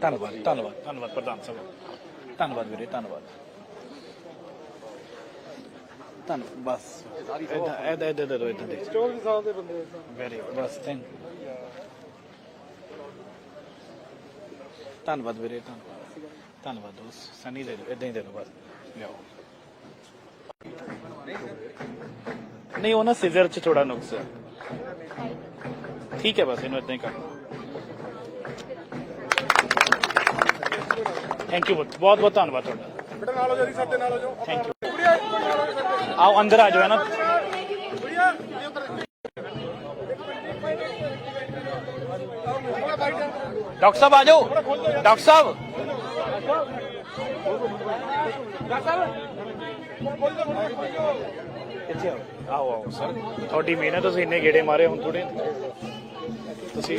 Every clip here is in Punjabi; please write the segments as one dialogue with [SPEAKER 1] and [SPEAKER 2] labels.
[SPEAKER 1] ਧੰਨਵਾਦ ਧੰਨਵਾਦ। ਧੰਨਵਾਦ ਪ੍ਰਧਾਨ ਸਾਹਿਬ। ਧੰਨਵਾਦ ਵੀਰੇ ਧੰਨਵਾਦ। ਧੰਨ ਬਸ। ਇਦਾਂ ਇਦਾਂ ਇਦਾਂ ਦੇ ਇਦਾਂ ਦੇ।
[SPEAKER 2] 24 ਸਾਲ ਦੇ ਬੰਦੇ।
[SPEAKER 1] ਵੈਰੀ ਬਸ ਥੈਂਕ ਧੰਨਵਾਦ ਵੀਰੇ ਧੰਨਵਾਦ। ਧੰਨਵਾਦ ਦੋਸਤ ਸਨੀ ਦੇ ਦਿਓ ਇਦਾਂ ਹੀ ਦੇ ਦਿਓ ਬਸ। ਲਿਆਓ। ਨਹੀਂ ਉਹ ਨਾ ਸਿਜ਼ਰ ਚ ਥੋੜਾ ਨੁਕਸ ਹੈ। ਠੀਕ ਹੈ ਬਸ ਇਹਨੂੰ ਇਦਾਂ ਹੀ ਕਰ। ਥੈਂਕ ਯੂ ਬਹੁਤ ਬਹੁਤ ਧੰਨਵਾਦ ਤੁਹਾਡਾ।
[SPEAKER 2] ਬੇਟਾ ਨਾਲ ਹੋ ਜਾ ਜੀ ਸਾਡੇ ਨਾਲ ਹੋ ਜਾਓ।
[SPEAKER 1] ਥੈਂਕ ਯੂ
[SPEAKER 2] ਕੁੜੀਆਂ ਇੱਕ ਮਿੰਟ ਨਾਲ ਹੋ ਜਾ ਸਾਡੇ
[SPEAKER 1] ਆਓ ਅੰਦਰ ਆ ਜਾਓ ਹੈ ਨਾ।
[SPEAKER 2] ਕੁੜੀਆਂ ਇਹ ਉੱਤਰ
[SPEAKER 1] ਡਾਕਟਰ ਸਾਹਿਬ ਆ ਜਾਓ। ਡਾਕਟਰ ਸਾਹਿਬ। ਇੱਥੇ ਆਓ। ਆਓ ਆਓ ਸਰ। ਤੁਹਾਡੀ ਮਿਹਨਤ ਤੁਸੀਂ ਇੰਨੇ ਗੇੜੇ ਮਾਰੇ ਹੁਣ ਥੋੜੇ ਤੁਸੀਂ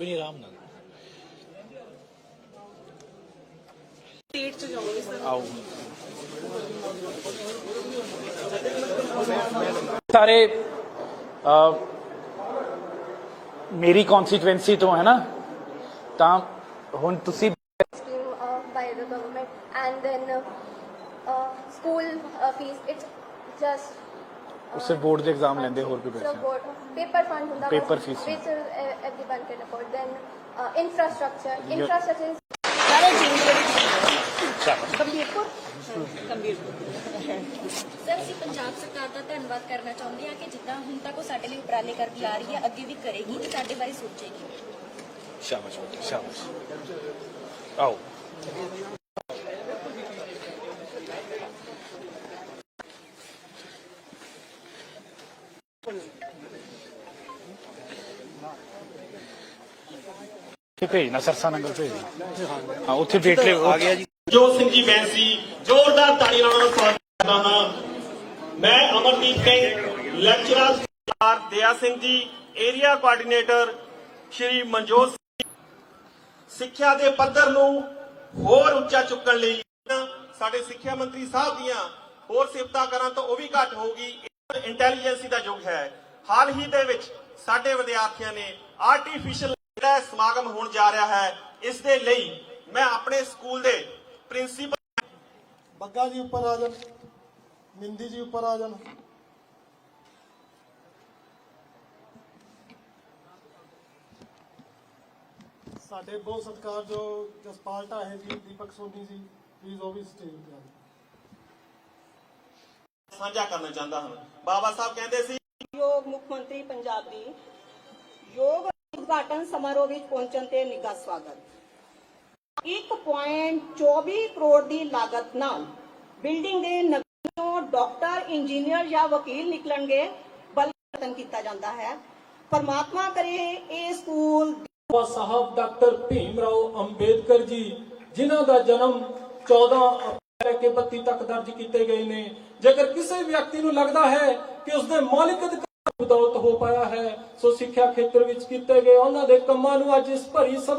[SPEAKER 1] ਕੋਈ ਨਹੀਂ ਆਰਾਮ ਨਾਲ ਆਓ ਸਾਰੇ ਅਹ, ਮੇਰੀ ਕਨਸਟੀਟੂਐਂਸੀ ਤੋਂ ਹੈ ਨਾ ਤਾਂ ਹੁਣ ਤੁਸੀਂ
[SPEAKER 3] scheme uh, by the government and then uh, uh, school uh, fees it's just
[SPEAKER 1] ਉਸੇ ਬੋਰਡ ਦੇ ਐਗਜ਼ਾਮ ਲੈਂਦੇ ਹੋਰ ਵੀ
[SPEAKER 3] so
[SPEAKER 1] ਪੈਸੇ
[SPEAKER 3] paper fund ਹੁੰਦਾ
[SPEAKER 1] Paper fees.
[SPEAKER 3] which uh, everyone can afford then uh, infrastructure
[SPEAKER 1] Yeah.
[SPEAKER 3] infrastructure is
[SPEAKER 4] sir ਅਸੀਂ ਪੰਜਾਬ ਸਰਕਾਰ ਦਾ ਧੰਨਵਾਦ ਕਰਨਾ ਚਾਹੁੰਦੇ ਹਾਂ ਕਿ ਜਿੱਦਾਂ ਹੁਣ ਤੱਕ ਉਹ ਸਾਡੇ ਲਈ ਉਪਰਾਲੇ ਕਰਦੀ ਆ ਰਹੀ ਹੈ ਅੱਗੇ ਵੀ ਕਰੇਗੀ ਤੇ ਸਾਡੇ ਬਾਰੇ ਸੋਚੇਗੀ।
[SPEAKER 1] ਸ਼ਾਬਾਸ਼ ਬੇਟਾ ਸ਼ਾਬਾਸ਼। ਆਓ। ਤੇ ਭੇਜਣਾ ਸਰਸਾ ਨੰਗਲ ਭੇਜਣਾ। ਹਾਂ ਉੱਥੇ ਵੇਟ ਲੈ ਆ ਗਿਆ ਜੀ।
[SPEAKER 5] ਜੋ ਸਿੰਘ ਜੀ ਬੈਂਸੀ ਜ਼ੋਰਦਾਰ ਤਾੜੀ ਨਾਲ ਉਹਨਾਂ ਸਵਾਗਤ ਕਰਦਾ ਹਾਂ। ਮੈਂ ਅਮਰਦੀਪ ਸਿੰਘ ਲੈਕਚਰਰ ਸਰਦਾਰ ਦਇਆ ਸਿੰਘ ਜੀ ਏਰੀਆ ਕੋਆਰਡੀਨੇਟਰ ਸ਼੍ਰੀ ਮਨਜੋਤ ਸਿੰਘ ਸਿੱਖਿਆ ਦੇ ਪੱਧਰ ਨੂੰ ਹੋਰ ਉੱਚਾ ਚੁੱਕਣ ਲਈ ਸਾਡੇ ਸਿੱਖਿਆ ਮੰਤਰੀ ਸਾਹਿਬ ਦੀਆਂ ਹੋਰ ਸਿਫਤਾਂ ਕਰਾਂ ਤਾਂ ਉਹ ਵੀ ਘੱਟ ਹੋਊਗੀ। ਇੰਟੈਲੀਜੈਂਸੀ ਦਾ ਯੁੱਗ ਹੈ। ਹਾਲ ਹੀ ਦੇ ਵਿੱਚ ਸਾਡੇ ਵਿਦਿਆਰਥੀਆਂ ਨੇ ਆਰਟੀਫੀਸ਼ੀਅਲ ਜਿਹੜਾ ਇਹ ਸਮਾਗਮ ਹੋਣ ਜਾ ਰਿਹਾ ਹੈ ਇਸ ਦੇ ਲਈ ਮੈਂ ਆਪਣੇ ਸਕੂਲ ਦੇ ਪ੍ਰਿੰਸੀਪਲ
[SPEAKER 2] ਬੱਗਾ ਜੀ ਉੱਪਰ ਆ ਜਾਣ ਮਿੰਦੀ ਜੀ ਉੱਪਰ ਆ ਜਾਣ। ਸਾਡੇ ਬਹੁਤ ਸਤਿਕਾਰਯੋਗ ਜਸਪਾਲ ਢਾਹੇ ਜੀ ਦੀਪਕ ਸੋਨੀ ਜੀ ਪਲੀਜ਼ ਉਹ ਵੀ ਸਟੇਜ ਤੇ ਆ
[SPEAKER 5] ਸਾਂਝਾ ਕਰਨਾ ਚਾਹੁੰਦਾ ਹਾਂ। ਬਾਬਾ ਸਾਹਿਬ ਕਹਿੰਦੇ ਸੀ
[SPEAKER 6] ਯੋਗ ਮੁੱਖ ਮੰਤਰੀ ਪੰਜਾਬ ਦੀ ਯੋਗ ਉਦਘਾਟਨ ਸਮਾਰੋਹ ਵਿੱਚ ਪਹੁੰਚਣ ਤੇ ਨਿੱਘਾ ਸਵਾਗਤ। 1.24 ਕਰੋੜ ਦੀ ਲਾਗਤ ਨਾਲ ਬਿਲਡਿੰਗ ਦੇ ਨਵੀਨੋਂ ਡਾਕਟਰ, ਇੰਜੀਨੀਅਰ ਜਾਂ ਵਕੀਲ ਨਿਕਲਣਗੇ ਬਲਕਰਨ ਕੀਤਾ ਜਾਂਦਾ ਹੈ। ਪਰਮਾਤਮਾ ਕਰੇ ਇਹ ਸਕੂਲ
[SPEAKER 7] ਬਾਬਾ ਸਾਹਿਬ ਡਾਕਟਰ ਭੀਮ ਰਾਓ ਅੰਬੇਦਕਰ ਜੀ, ਜਿਨ੍ਹਾਂ ਦਾ ਜਨਮ 14 ਅਪ੍ਰੈਲ ਕੇ 32 ਤੱਕ ਦਰਜ ਕੀਤੇ ਗਏ ਨੇ। ਜੇਕਰ ਕਿਸੇ ਵਿਅਕਤੀ ਨੂੰ ਲੱਗਦਾ ਹੈ ਕਿ ਉਸਦੇ ਮੌਲਿਕ ਅਧਿਕਾਰ ਬਦੌਲਤ ਹੋ ਪਾਇਆ ਹੈ, ਸੋ ਸਿੱਖਿਆ ਖੇਤਰ ਵਿੱਚ ਕੀਤੇ ਗਏ ਉਹਨਾਂ ਦੇ ਕੰਮਾਂ ਨੂੰ ਅੱਜ ਇਸ ਭਰੀ ਸਭਾ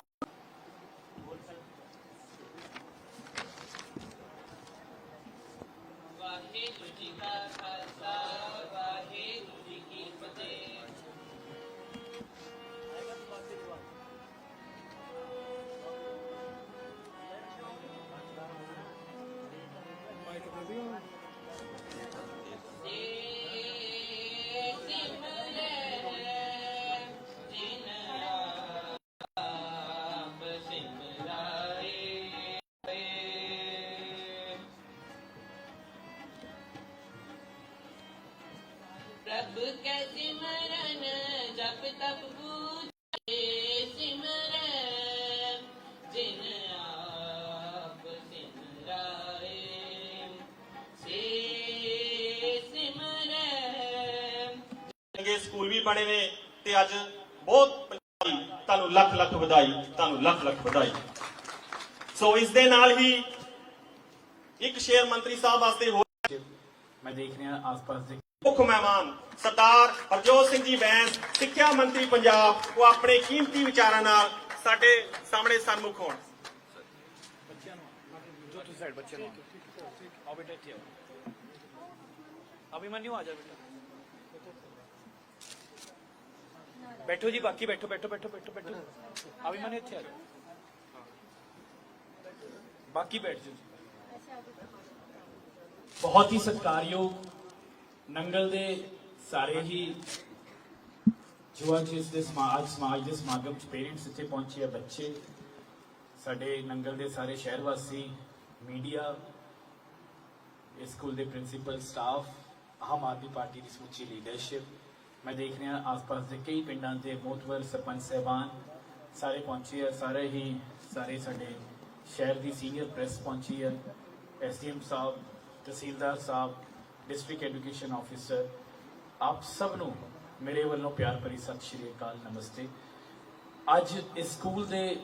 [SPEAKER 8] ਪ੍ਰਭ
[SPEAKER 5] ਸਕੂਲ ਵੀ ਬਣੇ ਨੇ ਤੇ ਅੱਜ ਬਹੁਤ ਪੰਜਾਬੀ ਤੁਹਾਨੂੰ ਲੱਖ ਲੱਖ ਵਧਾਈ ਤੁਹਾਨੂੰ ਲੱਖ ਲੱਖ ਵਧਾਈ। ਸੋ ਇਸ ਦੇ ਨਾਲ ਹੀ ਇੱਕ ਸ਼ੇਰ ਮੰਤਰੀ ਸਾਹਿਬ ਵਾਸਤੇ ਹੋਰ
[SPEAKER 1] ਮੈਂ ਦੇਖ ਰਿਹਾ ਆਸ-ਪਾਸ ਦੇ
[SPEAKER 5] ਮੁੱਖ ਮਹਿਮਾਨ ਸਰਦਾਰ ਹਰਜੋਤ ਸਿੰਘ ਜੀ ਬੈਂਸ ਸਿੱਖਿਆ ਮੰਤਰੀ ਪੰਜਾਬ ਉਹ ਆਪਣੇ ਕੀਮਤੀ ਵਿਚਾਰਾਂ ਨਾਲ ਸਾਡੇ ਸਾਹਮਣੇ ਸਨਮੁਖ ਹੋਣ।
[SPEAKER 1] ਬੱਚਿਆਂ ਨੂੰ ਜੋ ਤੁਸੀਂ ਸਾਈਡ ਬੱਚਿਆਂ ਨੂੰ ਆਓ। ਬੇਟਾ ਇੱਥੇ ਆਓ। ਅਭਿਮਨਿਊ ਆ ਜਾ ਬੇਟਾ। ਬੈਠੋ ਜੀ, ਬਾਕੀ ਬੈਠੋ ਬੈਠੋ ਬੈਠੋ ਬੈਠੋ ਬੈਠੋ। ਅਭਿਮਨਿਊ ਇੱਥੇ ਆ ਜਾਓ। ਬਾਕੀ ਬੈਠ ਜਾਓ ਬਹੁਤ ਹੀ ਸਤਿਕਾਰਯੋਗ ਨੰਗਲ ਦੇ ਸਾਰੇ ਹੀ ਜੋ ਅੱਜ ਦੇ ਸਮਾਜ ਸਮਾਜ ਦੇ ਸਮਾਗਮ ਚ ਪੇਰੈਂਟਸ ਇੱਥੇ ਪਹੁੰਚੇ ਆ, ਬੱਚੇ। ਸਾਡੇ ਨੰਗਲ ਦੇ ਸਾਰੇ ਸ਼ਹਿਰ ਵਾਸੀ ਮੀਡੀਆ ਇਸ ਸਕੂਲ ਦੇ principal staff Aam Aadmi party ਦੀ ਸਮੁੱਚੀ ਲੀਡਰਸ਼ਿਪ ਮੈਂ ਦੇਖ ਰਿਹਾ ਆਸ-ਪਾਸ ਦੇ ਕਈ ਪਿੰਡਾਂ ਦੇ ਮੋਤਵਰ ਸਰਪੰਚ ਸਹਿਬਾਨ ਸਾਰੇ ਪਹੁੰਚੇ ਆ, ਸਾਰੇ ਹੀ ਸਾਰੇ ਸਾਡੇ ਸ਼ਹਿਰ ਦੀ ਸੀਨੀਅਰ ਪ੍ਰੈਸ ਪਹੁੰਚੀ ਹੈ ਐਸਡੀਐਮ ਸਾਹਿਬ, ਤਹਿਸੀਲਦਾਰ ਸਾਹਿਬ ਡਿਸਟ੍ਰਿਕਟ ਐਜੂਕੇਸ਼ਨ ਆਫੀਸਰ ਆਪ ਸਭ ਨੂੰ ਮੇਰੇ ਵੱਲੋਂ ਪਿਆਰ ਭਰੀ ਸਤਿ ਸ਼੍ਰੀ ਅਕਾਲ, ਨਮਸਤੇ। ਅੱਜ ਇਸ ਸਕੂਲ ਦੇ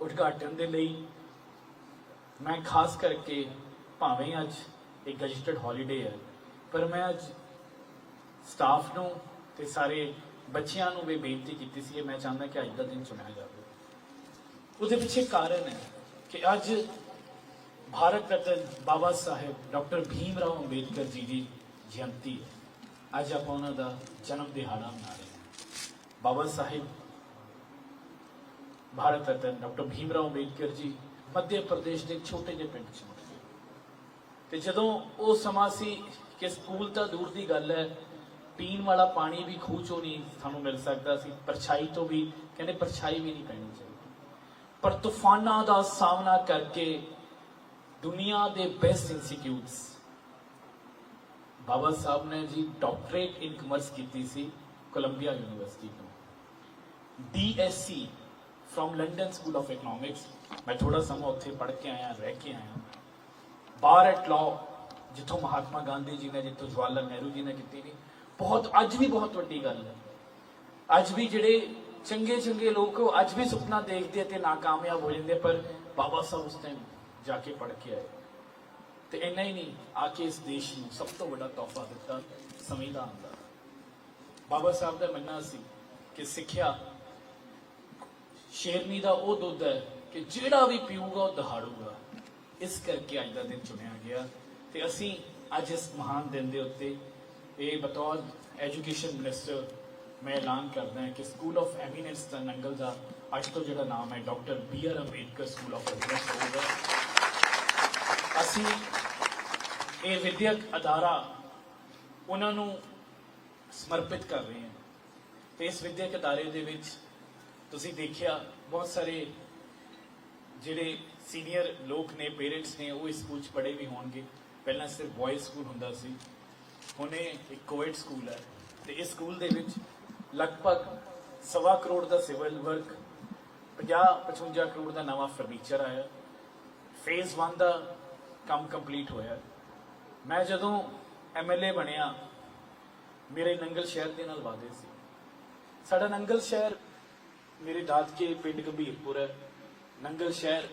[SPEAKER 1] ਉਦਘਾਟਨ ਦੇ ਲਈ ਮੈਂ ਖਾਸ ਕਰਕੇ ਭਾਵੇਂ ਅੱਜ ਇੱਕ ਗਜਟਡ ਹੌਲੀਡੇ ਹੈ, ਪਰ ਮੈਂ ਅੱਜ ਸਟਾਫ ਨੂੰ ਤੇ ਸਾਰੇ ਬੱਚਿਆਂ ਨੂੰ ਵੀ ਬੇਨਤੀ ਕੀਤੀ ਸੀ ਮੈਂ ਚਾਹੁੰਦਾ ਕਿ ਅੱਜ ਦਾ ਦਿਨ ਚੁਣਿਆ ਜਾਵੇ। ਉਹਦੇ ਪਿੱਛੇ ਕਾਰਨ ਹੈ ਕਿ ਅੱਜ ਭਾਰਤ ਰਤਨ ਬਾਬਾ ਸਾਹਿਬ ਡਾਕਟਰ ਭੀਮ ਰਾਓ ਅੰਬੇਦਕਰ ਜੀ ਦੀ ਜਯੰਤੀ ਹੈ। ਅੱਜ ਆਪਾਂ ਉਹਨਾਂ ਦਾ ਜਨਮ ਦਿਹਾੜਾ ਮਨਾ ਰਹੇ ਹਾਂ। ਬਾਬਾ ਸਾਹਿਬ, ਭਾਰਤ ਰਤਨ ਡਾਕਟਰ ਭੀਮ ਰਾਓ ਅੰਬੇਦਕਰ ਜੀ ਮੱਧ ਪ੍ਰਦੇਸ਼ ਦੇ ਛੋਟੇ ਜਿਹੇ ਪਿੰਡ 'ਚ ਮੁੱਕੇ ਤੇ ਜਦੋਂ ਉਹ ਸਮਾਂ ਸੀ ਕਿ ਸਕੂਲ ਤਾਂ ਦੂਰ ਦੀ ਗੱਲ ਹੈ ਪੀਣ ਵਾਲਾ ਪਾਣੀ ਵੀ ਖੂਹ ਚੋਂ ਨਹੀਂ ਸਾਨੂੰ ਮਿਲ ਸਕਦਾ ਸੀ, ਪਰਛਾਈ ਤੋਂ ਵੀ, ਕਹਿੰਦੇ ਪਰਛਾਈ ਵੀ ਨਹੀਂ ਪੈਣੀ ਚਾਹੀਦੀ। ਪਰ ਤੂਫਾਨਾਂ ਦਾ ਸਾਹਮਣਾ ਕਰਕੇ ਦੁਨੀਆ ਦੇ ਬੈਸਟ ਇੰਸਟੀਚਿਊਟਸ ਬਾਬਾ ਸਾਹਿਬ ਨੇ ਜੀ ਡਾਕਟਰੇਟ ਇਨ ਕਮਰਸ ਕੀਤੀ ਸੀ ਕੋਲੰਬੀਆ ਯੂਨੀਵਰਸਿਟੀ ਤੋਂ। DSc from London School of Economics ਮੈਂ ਥੋੜਾ ਸਮਾਂ ਉੱਥੇ ਪੜ੍ਹ ਕੇ ਆਇਆ, ਰਹਿ ਕੇ ਆਇਆ। ਬਾਰ ਐਟ ਲਾਅ ਜਿੱਥੋਂ ਮਹਾਤਮਾ ਗਾਂਧੀ ਜੀ ਨੇ, ਜਿੱਥੋਂ ਜਵਾਹਰ ਲਾਲ ਨਹਿਰੂ ਜੀ ਨੇ ਕੀਤੀ ਨਹੀਂ ਬਹੁਤ, ਅੱਜ ਵੀ ਬਹੁਤ ਵੱਡੀ ਗੱਲ ਹੈ। ਅੱਜ ਵੀ ਜਿਹੜੇ ਚੰਗੇ ਚੰਗੇ ਲੋਕ ਉਹ ਅੱਜ ਵੀ ਸੁਪਨਾ ਦੇਖਦੇ ਆ ਤੇ ਨਾਕਾਮਯਾਬ ਹੋ ਜਾਂਦੇ ਪਰ ਬਾਬਾ ਸਾਹਿਬ ਉਸ ਟਾਈਮ ਜਾ ਕੇ ਪੜ੍ਹ ਕੇ ਆਏ। ਤੇ ਇੰਨਾ ਹੀ ਨਹੀਂ, ਆ ਕੇ ਇਸ ਦੇਸ਼ ਨੂੰ ਸਭ ਤੋਂ ਵੱਡਾ ਤੋਹਫਾ ਦਿੱਤਾ ਸੰਵਿਧਾਨ ਦਾ ਬਾਬਾ ਸਾਹਿਬ ਦਾ ਮੰਨਣਾ ਸੀ ਕਿ ਸਿੱਖਿਆ ਸ਼ੇਰਨੀ ਦਾ ਉਹ ਦੁੱਧ ਹੈ ਕਿ ਜਿਹੜਾ ਵੀ ਪੀਊਗਾ, ਉਹ ਦਹਾੜੂਗਾ। ਇਸ ਕਰਕੇ ਅੱਜ ਦਾ ਦਿਨ ਚੁਣਿਆ ਗਿਆ ਤੇ ਅਸੀਂ ਅੱਜ ਇਸ ਮਹਾਨ ਦਿਨ ਦੇ ਉੱਤੇ ਇਹ ਬਤੌਰ ਐਜੂਕੇਸ਼ਨ ਮਿਨਿਸਟਰ ਮੈਂ ਐਲਾਨ ਕਰਦਾ ਹਾਂ ਕਿ ਸਕੂਲ ਆਫ ਐਮੀਨੈਂਸ ਦਾ ਨੰਗਲ ਦਾ ਅੱਜ ਤੋਂ ਜਿਹੜਾ ਨਾਮ ਹੈ doctor B R Ambedkar school of eminence ਹੋਊਗਾ। ਅਸੀਂ ਇਹ ਵਿਦਿਅਕ ਅਦਾਰਾ ਉਹਨਾਂ ਨੂੰ ਸਮਰਪਿਤ ਕਰ ਰਹੇ ਹਾਂ। ਤੇ ਇਸ ਵਿਦਿਅਕ ਅਦਾਰੇ ਦੇ ਵਿੱਚ ਤੁਸੀਂ ਦੇਖਿਆ ਬਹੁਤ ਸਾਰੇ ਜਿਹੜੇ ਸੀਨੀਅਰ ਲੋਕ ਨੇ ਪੇਰੈਂਟਸ ਨੇ, ਉਹ ਇਸ ਸਕੂਲ 'ਚ ਪੜ੍ਹੇ ਵੀ ਹੋਣਗੇ। ਪਹਿਲਾਂ ਸਿਰਫ ਬॉयਜ਼ ਸਕੂਲ ਹੁੰਦਾ ਸੀ। ਹੁਣੇ ਇੱਕ ਕੋਵਿਡ ਸਕੂਲ ਹੈ ਤੇ ਇਸ ਸਕੂਲ ਦੇ ਵਿੱਚ ਲਗਭਗ ਸਵਾ ਕਰੋੜ ਦਾ ਸਿਵਲ ਵਰਕ 50 55 ਕਰੋੜ ਦਾ ਨਵਾਂ ਫਰਨੀਚਰ ਆਇਆ। ਫੇਜ਼ 1 ਦਾ ਕੰਮ ਕੰਪਲੀਟ ਹੋਇਆ। ਮੈਂ ਜਦੋਂ ਐਮਐਲਏ ਬਣਿਆ, ਮੇਰੇ ਨੰਗਲ ਸ਼ਹਿਰ ਦੇ ਨਾਲ ਵਾਅਦੇ ਸੀ। ਸਾਡਾ ਨੰਗਲ ਸ਼ਹਿਰ ਮੇਰੇ ਦਾਦਕੇ ਪਿੰਡ ਗੰਭੀਰਪੁਰ ਹੈ। ਨੰਗਲ ਸ਼ਹਿਰ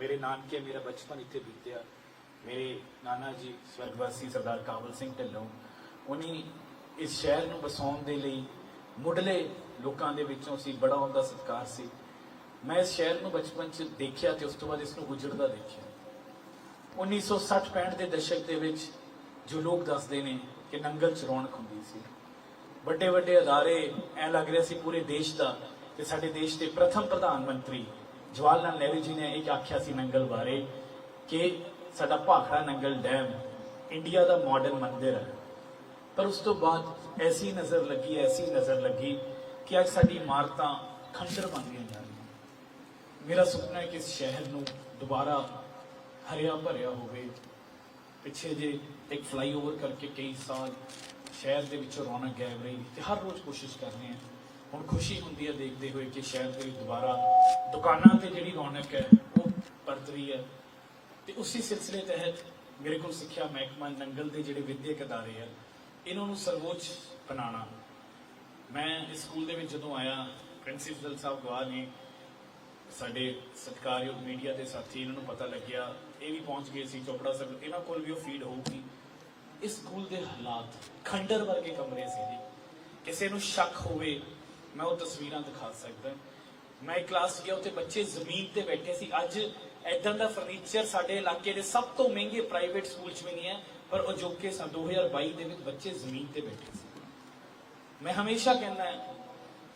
[SPEAKER 1] ਮੇਰੇ ਨਾਨਕੇ ਮੇਰਾ ਬਚਪਨ ਇੱਥੇ ਬੀਤਿਆ। ਮੇਰੇ ਨਾਨਾ ਜੀ, ਸਵਰਗਵਾਸੀ ਸਰਦਾਰ ਕਾਬਲ ਸਿੰਘ ਢਿੱਲੋਂ, ਉਹਨੇ ਇਸ ਸ਼ਹਿਰ ਨੂੰ ਬਸਾਉਣ ਦੇ ਲਈ ਮੁੱਢਲੇ ਲੋਕਾਂ ਦੇ ਵਿੱਚੋਂ ਸੀ ਬੜਾ ਉਹਦਾ ਸਤਿਕਾਰ ਸੀ। ਮੈਂ ਇਸ ਸ਼ਹਿਰ ਨੂੰ ਬਚਪਨ 'ਚ ਦੇਖਿਆ ਤੇ ਉਸ ਤੋਂ ਬਾਅਦ ਇਸ ਨੂੰ ਗੁਜਰਦਾ ਦੇਖਿਆ। 1960-65 ਦੇ ਦਸ਼ਕ ਦੇ ਵਿੱਚ ਜੋ ਲੋਕ ਦੱਸਦੇ ਨੇ ਕਿ ਨੰਗਲ 'ਚ ਰੌਣਕ ਹੁੰਦੀ ਸੀ। ਵੱਡੇ ਵੱਡੇ ਅਦਾਰੇ ਐ ਲੱਗ ਰਿਹਾ ਸੀ ਪੂਰੇ ਦੇਸ਼ ਦਾ ਤੇ ਸਾਡੇ ਦੇਸ਼ ਦੇ ਪ੍ਰਥਮ ਪ੍ਰਧਾਨ ਮੰਤਰੀ ਜਵਾਹਰ ਲਾਲ ਨਹਿਰੂ ਜੀ ਨੇ ਇਹ ਆਖਿਆ ਸੀ ਨੰਗਲ ਬਾਰੇ ਕਿ ਸਾਡਾ ਭਾਖੜਾ ਨੰਗਲ ਡੈਮ, ਇੰਡੀਆ ਦਾ ਮਾਡਰਨ ਮੰਦਿਰ ਹੈ। ਪਰ ਉਸ ਤੋਂ ਬਾਅਦ ਐਸੀ ਨਜ਼ਰ ਲੱਗੀ, ਐਸੀ ਨਜ਼ਰ ਲੱਗੀ ਕਿ ਅੱਜ ਸਾਡੀ ਇਮਾਰਤਾਂ ਖੰਡਰ ਬਣ ਗਈਆਂ ਜਾ ਰਹੀਆਂ ਮੇਰਾ ਸੁਪਨਾ ਹੈ ਕਿ ਇਸ ਸ਼ਹਿਰ ਨੂੰ ਦੁਬਾਰਾ ਹਰਿਆ ਭਰਿਆ ਹੋਵੇ। ਪਿੱਛੇ ਜੇ ਇੱਕ ਫਲਾਈਓਵਰ ਕਰਕੇ ਕਈ ਸਾਲ ਸ਼ਹਿਰ ਦੇ ਵਿੱਚੋਂ ਰੌਣਕ ਗਾਇਬ ਰਹੀ ਤੇ ਹਰ ਰੋਜ਼ ਕੋਸ਼ਿਸ਼ ਕਰ ਰਹੇ ਹਾਂ। ਹੁਣ ਖੁਸ਼ੀ ਹੁੰਦੀ ਹੈ ਦੇਖਦੇ ਹੋਏ ਕਿ ਸ਼ਹਿਰ ਦੇ ਦੁਬਾਰਾ ਦੁਕਾਨਾਂ ਤੇ ਜਿਹੜੀ ਰੌਣਕ ਹੈ, ਉਹ ਪਰਤ ਰਹੀ ਹੈ। ਤੇ ਉਸੇ ਸਿਲਸਿਲੇ ਤਹਿਤ ਮੇਰੇ ਕੋਲ ਸਿੱਖਿਆ ਮਹਿਕਮਾ ਨੰਗਲ ਦੇ ਜਿਹੜੇ ਵਿਦਿਅਕ ਅਦਾਰੇ ਆ, ਇਹਨਾਂ ਨੂੰ ਸਰਵੋੱਚ ਬਣਾਉਣਾ। ਮੈਂ ਇਸ ਸਕੂਲ ਦੇ ਵਿੱਚ ਜਦੋਂ ਆਇਆ, ਪ੍ਰਿੰਸੀਪਲ ਸਾਹਿਬ ਗਵਾਹ ਨੇ, ਸਾਡੇ ਸਤਿਕਾਰਯੋਗ ਮੀਡੀਆ ਦੇ ਸਾਥੀ ਇਹਨਾਂ ਨੂੰ ਪਤਾ ਲੱਗਿਆ, ਇਹ ਵੀ ਪਹੁੰਚ ਗਏ ਸੀ ਚੋਪੜਾ ਸਾਹਿਬ, ਇਹਨਾਂ ਕੋਲ ਵੀ ਉਹ ਫੀਡ ਹੋਊਗੀ। ਇਸ ਸਕੂਲ ਦੇ ਹਾਲਾਤ ਖੰਡਰ ਵਰਗੇ ਕਮਰੇ ਸੀ ਜੀ। ਕਿਸੇ ਨੂੰ ਸ਼ੱਕ ਹੋਵੇ, ਮੈਂ ਉਹ ਤਸਵੀਰਾਂ ਦਿਖਾ ਸਕਦਾ। ਮੈਂ ਕਲਾਸ ਗਿਆ, ਉੱਥੇ ਬੱਚੇ ਜ਼ਮੀਨ ਤੇ ਬੈਠੇ ਸੀ। ਅੱਜ ਐਦਾਂ ਦਾ ਫਰਨੀਚਰ ਸਾਡੇ ਇਲਾਕੇ ਦੇ ਸਭ ਤੋਂ ਮਹਿੰਗੇ ਪ੍ਰਾਈਵੇਟ ਸਕੂਲ 'ਚ ਵੀ ਨਹੀਂ ਹੈ, ਪਰ ਅਜੋਕੇ ਜੋ ਕਿ ਸਨ 2022 ਦੇ ਵਿੱਚ ਬੱਚੇ ਜ਼ਮੀਨ ਤੇ ਬੈਠੇ ਸੀ। ਮੈਂ ਹਮੇਸ਼ਾ ਕਹਿੰਦਾ ਹੈ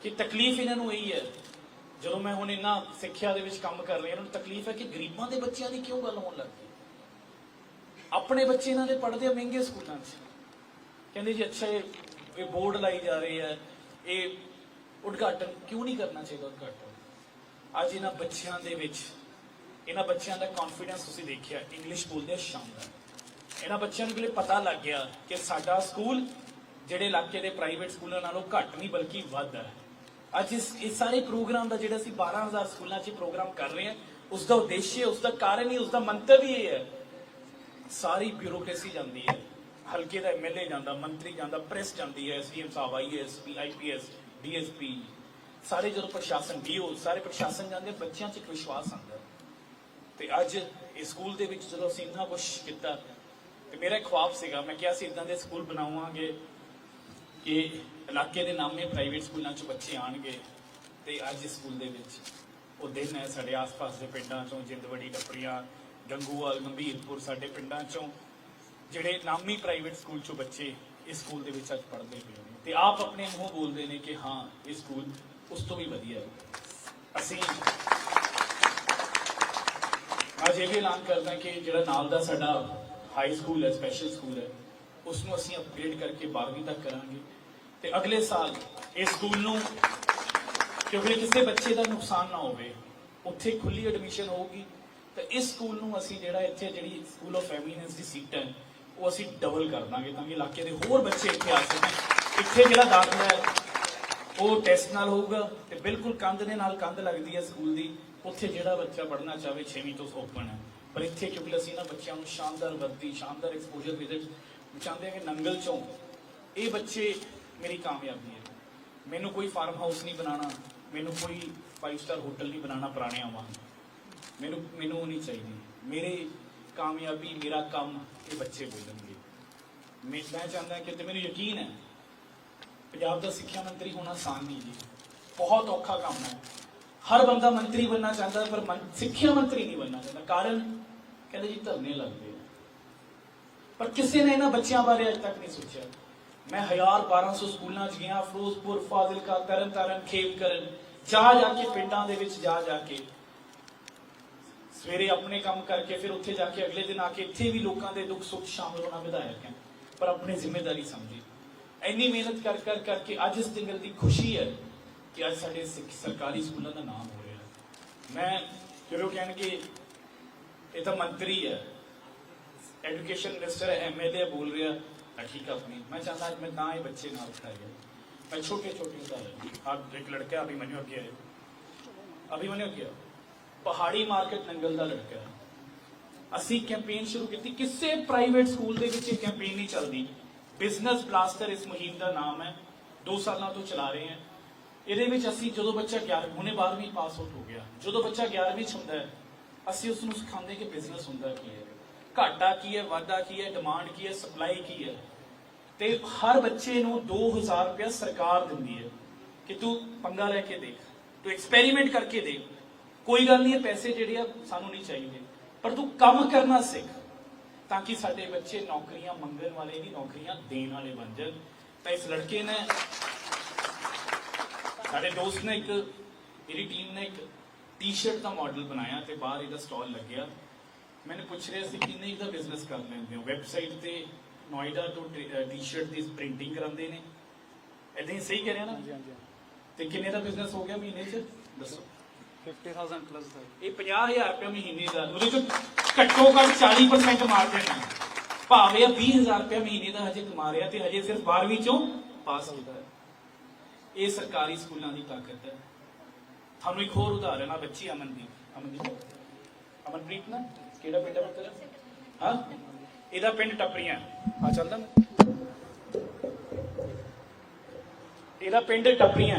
[SPEAKER 1] ਕਿ ਤਕਲੀਫ ਇਹਨਾਂ ਨੂੰ ਇਹੀ ਹੈ, ਜਦੋਂ ਮੈਂ ਹੁਣ ਇਹਨਾਂ ਸਿੱਖਿਆ ਦੇ ਵਿੱਚ ਕੰਮ ਕਰ ਰਿਹਾ, ਇਹਨਾਂ ਨੂੰ ਤਕਲੀਫ ਹੈ ਕਿ ਗਰੀਬਾਂ ਦੇ ਬੱਚਿਆਂ ਦੀ ਕਿਉਂ ਗੱਲ ਹੋਣ ਲੱਗ ਗਈ? ਆਪਣੇ ਬੱਚੇ ਇਹਨਾਂ ਦੇ ਪੜ੍ਹਦੇ ਆ ਮਹਿੰਗੇ ਸਕੂਲਾਂ 'ਚ। ਕਹਿੰਦੇ ਜੀ, ਅੱਛਾ, ਇਹ ਇਹ ਬੋਰਡ ਲਾਈ ਜਾ ਰਹੇ ਹੈ ਇਹ ਉਦਘਾਟਨ ਕਿਉਂ ਨਹੀਂ ਕਰਨਾ ਚਾਹੀਦਾ ਉਦਘਾਟਨ? ਅੱਜ ਇਹਨਾਂ ਬੱਚਿਆਂ ਦੇ ਵਿੱਚ ਇਹਨਾਂ ਬੱਚਿਆਂ ਦਾ ਕੌਨਫੀਡੈਂਸ ਤੁਸੀਂ ਦੇਖਿਆ ਇੰਗਲਿਸ਼ ਬੋਲਦੇ ਆ ਸ਼ਾਨਦਾਰ ਇਹਨਾਂ ਬੱਚਿਆਂ ਨੂੰ ਕਿਲੇ ਪਤਾ ਲੱਗ ਗਿਆ ਕਿ ਸਾਡਾ ਸਕੂਲ ਜਿਹੜੇ ਇਲਾਕੇ ਦੇ ਪ੍ਰਾਈਵੇਟ ਸਕੂਲਾਂ ਨਾਲੋਂ ਘੱਟ ਨਹੀਂ ਬਲਕਿ ਵੱਧ ਹੈ। ਅੱਜ ਇਸ ਇਸ ਸਾਰੇ ਪ੍ਰੋਗਰਾਮ ਦਾ ਜਿਹੜਾ ਅਸੀਂ 12000 ਸਕੂਲਾਂ 'ਚ ਪ੍ਰੋਗਰਾਮ ਕਰ ਰਹੇ ਹਾਂ ਉਸ ਦਾ ਉਦੇਸ਼ ਉਸ ਦਾ ਕਾਰਨ ਹੀ ਉਸ ਦਾ ਮੰਤਵ ਹੀ ਇਹ ਹੈ। ਸਾਰੀ ਬਿਊਰੋਕ੍ਰੇਸੀ ਜਾਂਦੀ ਹੈ। ਹਲਕੇ ਦਾ ਐਮਐਲਏ ਜਾਂਦਾ, ਮੰਤਰੀ ਜਾਂਦਾ ਪ੍ਰੈਸ ਜਾਂਦੀ ਹੈ ਐਸਡੀਐਮ ਸਾਹਿਬ ਆਈਐਸ ਆਈਪੀਐਸ ਡੀਐਸਪੀ ਸਾਰੇ ਜਦੋਂ ਪ੍ਰਸ਼ਾਸਨ ਡੀਓ ਸਾਰੇ ਪ੍ਰਸ਼ਾਸਨ ਜਾਂਦੇ, ਬੱਚਿਆਂ 'ਚ ਇੱਕ ਵਿਸ਼ਵਾਸ ਆਉਂਦਾ। ਤੇ ਅੱਜ ਇਸ ਸਕੂਲ ਦੇ ਵਿੱਚ ਜਦੋਂ ਅਸੀਂ ਇੰਨਾ ਕੁਝ ਕੀਤਾ, ਤੇ ਮੇਰਾ ਇੱਕ ਖੁਆਬ ਸੀਗਾ, ਮੈਂ ਕਿਹਾ ਸੀ ਇਦਾਂ ਦੇ ਸਕੂਲ ਬਣਾਵਾਂਗੇ ਕਿ ਇਲਾਕੇ ਦੇ ਨਾਮੇ ਪ੍ਰਾਈਵੇਟ ਸਕੂਲਾਂ 'ਚ ਬੱਚੇ ਆਣਗੇ ਤੇ ਅੱਜ ਇਸ ਸਕੂਲ ਦੇ ਵਿੱਚ ਉਹ ਦਿਨ ਹੈ ਸਾਡੇ ਆਸ-ਪਾਸ ਦੇ ਪਿੰਡਾਂ 'ਚੋਂ, ਜਿੰਦਵੜੀ, ਟੱਪਰੀਆਂ, ਗੰਗੂਵਾਲ, ਗੰਭੀਰਪੁਰ ਸਾਡੇ ਪਿੰਡਾਂ 'ਚੋਂ, ਜਿਹੜੇ ਨਾਮੀ ਪ੍ਰਾਈਵੇਟ ਸਕੂਲ 'ਚੋਂ ਬੱਚੇ ਇਸ ਸਕੂਲ ਦੇ ਵਿੱਚ ਅੱਜ ਪੜ੍ਹਦੇ ਪਏ ਨੇ। ਤੇ ਆਪ ਆਪਣੇ ਮੂੰਹ ਬੋਲਦੇ ਨੇ ਕਿ ਹਾਂ, ਇਹ ਸਕੂਲ ਉਸ ਤੋਂ ਵੀ ਵਧੀਆ ਹੈ। ਅਸੀਂ ਅੱਜ ਇਹ ਵੀ ਐਲਾਨ ਕਰਦਾ ਕਿ ਜਿਹੜਾ ਨਾਲ ਦਾ ਸਾਡਾ ਹਾਈ ਸਕੂਲ ਹੈ ਸਪੈਸ਼ਲ ਸਕੂਲ ਹੈ ਉਸ ਨੂੰ ਅਸੀਂ ਅਪਗ੍ਰੇਡ ਕਰਕੇ 12ਵੀਂ ਤੱਕ ਕਰਾਂਗੇ। ਤੇ ਅਗਲੇ ਸਾਲ ਇਸ ਸਕੂਲ ਨੂੰ, ਕਿਉਂਕਿ ਕਿਸੇ ਬੱਚੇ ਦਾ ਨੁਕਸਾਨ ਨਾ ਹੋਵੇ, ਉੱਥੇ ਖੁੱਲੀ ਐਡਮਿਸ਼ਨ ਹੋਊਗੀ, ਤਾਂ ਇਸ ਸਕੂਲ ਨੂੰ ਅਸੀਂ ਜਿਹੜਾ ਇੱਥੇ ਜਿਹੜੀ ਸਕੂਲ ਆਫ ਐਮੀਨੈਂਸ ਦੀ ਸੀਟਾਂ ਉਹ ਅਸੀਂ ਡਬਲ ਕਰ ਦਾਂਗੇ ਤਾਂ ਕਿ ਇਲਾਕੇ ਦੇ ਹੋਰ ਬੱਚੇ ਇੱਥੇ ਆ ਸਕਣ। ਇੱਥੇ ਜਿਹੜਾ ਦਾਖਲਾ ਹੈ, ਉਹ ਟੈਸਟ ਨਾਲ ਹੋਊਗਾ ਤੇ ਬਿਲਕੁਲ ਕੰਧ ਦੇ ਨਾਲ ਕੰਧ ਲੱਗਦੀ ਹੈ ਸਕੂਲ ਦੀ। ਉੱਥੇ ਜਿਹੜਾ ਬੱਚਾ ਪੜ੍ਹਨਾ ਚਾਹਵੇ 6ਵੀਂ ਤੋਂ ਓਪਨ ਹੈ ਪਰ ਇੱਥੇ ਕਿਉਂਕਿ ਅਸੀਂ ਨਾ ਬੱਚਿਆਂ ਨੂੰ ਸ਼ਾਨਦਾਰ ਵਰਦੀ, ਸ਼ਾਨਦਾਰ ਐਕਸਪੋਜ਼ਰ ਵਿਜ਼ਿਟ ਚਾਹੁੰਦੇ ਹਾਂ ਕਿ ਨੰਗਲ ਚੋਂ ਇਹ ਬੱਚੇ ਮੇਰੀ ਕਾਮਯਾਬੀ ਹੈ। ਮੈਨੂੰ ਕੋਈ ਫਾਰਮ ਹਾਊਸ ਨਹੀਂ ਬਣਾਉਣਾ, ਮੈਨੂੰ ਕੋਈ 5 ਸਟਾਰ ਹੋਟਲ ਨਹੀਂ ਬਣਾਉਣਾ ਪੁਰਾਣਿਆਂ ਵਾਂਗ। ਮੈਨੂੰ ਮੈਨੂੰ ਉਹ ਨਹੀਂ ਚਾਹੀਦੀ। ਮੇਰੇ ਕਾਮਯਾਬੀ, ਮੇਰਾ ਕੰਮ ਇਹ ਬੱਚੇ ਬੋਲਣਗੇ। ਮੈਂ ਮੈਂ ਚਾਹੁੰਦਾ ਕਿ ਤੇ ਮੈਨੂੰ ਯਕੀਨ ਹੈ, ਪੰਜਾਬ ਦਾ ਸਿੱਖਿਆ ਮੰਤਰੀ ਹੋਣਾ ਆਸਾਨ ਨਹੀਂ ਜੀ, ਬਹੁਤ ਔਖਾ ਕੰਮ ਹੈ। ਹਰ ਬੰਦਾ ਮੰਤਰੀ ਬਣਨਾ ਚਾਹੁੰਦਾ, ਪਰ ਸਿੱਖਿਆ ਮੰਤਰੀ ਨਹੀਂ ਬਣਨਾ ਚਾਹੁੰਦਾ, ਕਾਰਨ ਕਹਿੰਦੇ ਜੀ ਧਰਨੇ ਲੱਗਦੇ ਆ। ਪਰ ਕਿਸੇ ਨੇ ਇਹਨਾਂ ਬੱਚਿਆਂ ਬਾਰੇ ਅਜੇ ਤੱਕ ਨਹੀਂ ਸੋਚਿਆ। ਮੈਂ 1200 ਸਕੂਲਾਂ 'ਚ ਗਿਆ, ਫਿਰੋਜ਼ਪੁਰ, ਫਾਜ਼ਿਲਕਾ, ਤਰਨਤਾਰਨ, ਖੇਮਕਰਨ, ਜਾ ਜਾ ਕੇ ਪਿੰਡਾਂ ਦੇ ਵਿੱਚ ਜਾ ਜਾ ਕੇ। ਸਵੇਰੇ ਆਪਣੇ ਕੰਮ ਕਰਕੇ ਫਿਰ ਉੱਥੇ ਜਾ ਕੇ ਅਗਲੇ ਦਿਨ ਆ ਕੇ ਇੱਥੇ ਵੀ ਲੋਕਾਂ ਦੇ ਦੁੱਖ ਸੁੱਖ ਸ਼ਾਮਲ ਹੋਣਾ ਵਿਧਾਇਕ ਹੈ, ਪਰ ਆਪਣੀ ਜ਼ਿੰਮੇਵਾਰੀ ਸਮਝੇ। ਇੰਨੀ ਮਿਹਨਤ ਕਰ ਕਰ, ਕਰਕੇ ਅੱਜ ਇਸ ਦਿਨ ਦੀ ਖੁਸ਼ੀ ਹੈ। ਕਿ ਅੱਜ ਸਾਡੇ ਸਿੱਖ- ਸਰਕਾਰੀ ਸਕੂਲਾਂ ਦਾ ਨਾਮ ਹੋ ਰਿਹਾ ਹੈ। ਮੈਂ ਜਦੋਂ ਕਹਿਣਗੇ, ਇਹ ਤਾਂ ਮੰਤਰੀ ਹੈ। ਐਜੂਕੇਸ਼ਨ ਮਿਨਿਸਟਰ ਐਮਐਲਏ ਬੋਲ ਰਿਹਾ। ਤਾਂ ਠੀਕ ਆ ਆਪਣੀ। ਮੈਂ ਚਾਹੁੰਦਾ ਅੱਜ ਮੈਂ ਤਾਂ ਇਹ ਬੱਚੇ ਨਾਲ ਖੜਾ ਗਿਆ ਮੈਂ ਛੋਟੇ ਛੋਟੇ ਉਦਾਹਰਨ ਆਪ ਇੱਕ ਲੜਕਾ ਅਭਿਮਨਿਊ ਅੱਗੇ ਹੈ ਅਭਿਮਨਿਊ ਅੱਗੇ ਆਓ। ਪਹਾੜੀ ਮਾਰਕੀਟ ਨੰਗਲ ਦਾ ਲੜਕਾ ਅਸੀਂ ਕੈਂਪੇਨ ਸ਼ੁਰੂ ਕੀਤੀ। ਕਿਸੇ ਪ੍ਰਾਈਵੇਟ ਸਕੂਲ ਦੇ ਵਿੱਚ ਇਹ ਕੈਂਪੇਨ ਨਹੀਂ ਚੱਲਦੀ। ਬਿਜ਼ਨਸ ਬਲਾਸਟਰ ਇਸ ਮੁਹਿੰਮ ਦਾ ਨਾਮ ਹੈ। 2 ਸਾਲਾਂ ਤੋਂ ਚਲਾ ਰਹੇ ਹਾਂ। ਇਹਦੇ ਵਿੱਚ ਅਸੀਂ ਜਦੋਂ ਬੱਚਾ 11 ਹੁਣੇ 12ਵੀਂ ਪਾਸ ਆਊਟ ਹੋ ਗਿਆ। ਜਦੋਂ ਬੱਚਾ 11ਵੀਂ ਚ ਹੁੰਦਾ ਹੈ, ਅਸੀਂ ਉਸ ਨੂੰ ਸਿਖਾਉਂਦੇ ਕਿ ਬਿਜ਼ਨਸ ਹੁੰਦਾ ਕੀ ਹੈ। ਘਾਟਾ ਕੀ ਹੈ, ਵਾਧਾ ਕੀ ਹੈ ਡਿਮਾਂਡ ਕੀ ਹੈ ਸਪਲਾਈ ਕੀ ਹੈ। ਤੇ ਹਰ ਬੱਚੇ ਨੂੰ 2000 ਰੁਪਏ ਸਰਕਾਰ ਦਿੰਦੀ ਹੈ ਕਿ ਤੂੰ ਪੰਗਾ ਲੈ ਕੇ ਦੇਖ, ਤੂੰ ਐਕਸਪੈਰੀਮੈਂਟ ਕਰਕੇ ਦੇਖ। ਕੋਈ ਗੱਲ ਨਹੀਂ, ਇਹ ਪੈਸੇ ਜਿਹੜੇ ਆ ਸਾਨੂੰ ਨਹੀਂ ਚਾਹੀਦੇ। ਪਰ ਤੂੰ ਕੰਮ ਕਰਨਾ ਸਿੱਖ, ਤਾਂ ਕਿ ਸਾਡੇ ਬੱਚੇ ਨੌਕਰੀਆਂ ਮੰਗਣ ਵਾਲੇ ਨਹੀਂ ਨੌਕਰੀਆਂ ਦੇਣ ਵਾਲੇ ਬਣ ਜਾਣ। ਤਾਂ ਇਸ ਲੜਕੇ ਨੇ ਸਾਡੇ ਦੋਸਤ ਨੇ ਇੱਕ ਮੇਰੀ ਟੀਮ ਨੇ ਇੱਕ ਟੀ-ਸ਼ਰਟ ਦਾ ਮਾਡਲ ਬਣਾਇਆ ਤੇ ਬਾਹਰ ਇਹਦਾ ਸਟਾਲ ਲੱਗਿਆ। ਮੈਨੂੰ ਪੁੱਛ ਰਿਹਾ ਸੀ ਕਿੰਨੇ ਦਾ ਬਿਜ਼ਨਸ ਕਰ ਲੈਂਦੇ ਹੋ? ਵੈਬਸਾਈਟ ਤੇ ਨੋਇਡਾ ਤੋਂ ਟੀ-ਸ਼ਰਟ ਦੀ ਪ੍ਰਿੰਟਿੰਗ ਕਰਾਉਂਦੇ ਨੇ। ਇਦਾਂ ਹੀ ਸਹੀ ਕਹਿ ਰਿਹਾ ਨਾ? ਤੇ ਕਿੰਨੇ ਦਾ ਬਿਜ਼ਨਸ ਹੋ ਗਿਆ ਮਹੀਨੇ 'ਚ? ਦੱਸੋ।
[SPEAKER 9] 50000 ਪਲੱਸ ਦਾ।
[SPEAKER 1] ਇਹ 50000 ਰੁਪਏ ਮਹੀਨੇ ਦਾ। ਉਹਦੇ ਚ ਘੱਟੋ ਘੱਟ 40% ਮਾਰਜਨ ਹੈ ਭਾਵੇਂ ਇਹ 20000 ਰੁਪਏ ਮਹੀਨੇ ਦਾ ਹਜੇ ਕਮਾ ਰਿਹਾ ਤੇ ਹਜੇ ਸਿਰਫ 12ਵੀਂ ਚੋਂ ਪਾਸ ਕੀਤਾ ਹੈ। ਇਹ ਸਰਕਾਰੀ ਸਕੂਲਾਂ ਦੀ ਤਾਕਤ ਹੈ। ਤੁਹਾਨੂੰ ਇੱਕ ਹੋਰ ਉਦਾਹਰਨ ਆ, ਬੱਚੀ ਅਮਨਦੀਪ। ਅਮਨਦੀਪ? ਅਮਨਪ੍ਰੀਤ ਨਾ, ਕਿਹੜਾ ਪਿੰਡ ਹੈ ਪੁੱਤਰ ਹਾਂ? ਇਹਦਾ ਪਿੰਡ ਟੱਪਰੀਆਂ। ਆ ਚੱਲਦਾ ਮੈਂ। ਇਹਦਾ ਪਿੰਡ ਟੱਪਰੀਆਂ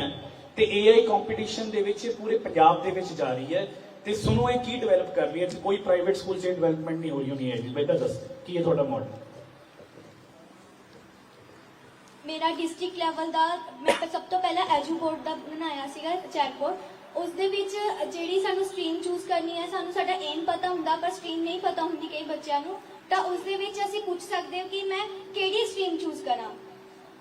[SPEAKER 1] ਤੇ AI ਕੰਪੀਟੀਸ਼ਨ ਦੇ ਵਿੱਚ ਪੂਰੇ ਪੰਜਾਬ ਦੇ ਵਿੱਚ ਜਾ ਰਹੀ ਹੈ ਤੇ ਸੁਣੋ ਇਹ ਕੀ ਡਿਵੈਲਪ ਕਰ ਰਹੀ ਹੈ। ਕੋਈ ਪ੍ਰਾਈਵੇਟ ਸਕੂਲ 'ਚ ਡਿਵੈਲਪਮੈਂਟ ਨਹੀਂ ਹੋ ਰਹੀ ਹੋਣੀ ਹੈ ਜੀ ਬੇਟਾ ਦੱਸ, ਕੀ ਹੈ ਤੁਹਾਡਾ ਮਾਡਲ
[SPEAKER 3] ਮੇਰਾ ਡਿਸਟ੍ਰਿਕਟ ਲੈਵਲ ਦਾ ਮੈਂ ਸਭ ਤੋਂ ਪਹਿਲਾਂ ਐਜੂ ਬੋਰਡ ਦਾ ਬਣਾਇਆ ਸੀਗਾ ਚੈਟਬੋਰਡ ਉਸ ਦੇ ਵਿੱਚ ਜਿਹੜੀ ਸਾਨੂੰ ਸਟਰੀਮ ਚੂਜ਼ ਕਰਨੀ ਹੈ, ਸਾਨੂੰ ਸਾਡਾ ਏਮ ਪਤਾ ਹੁੰਦਾ, ਪਰ ਸਟਰੀਮ ਨਹੀਂ ਪਤਾ ਹੁੰਦੀ ਕਈ ਬੱਚਿਆਂ ਨੂੰ। ਤਾਂ ਉਸ ਦੇ ਵਿੱਚ ਅਸੀਂ ਪੁੱਛ ਸਕਦੇ ਹਾਂ ਕਿ ਮੈਂ ਕਿਹੜੀ ਸਟ੍ਰੀਮ ਚੂਜ਼ ਕਰਾਂ।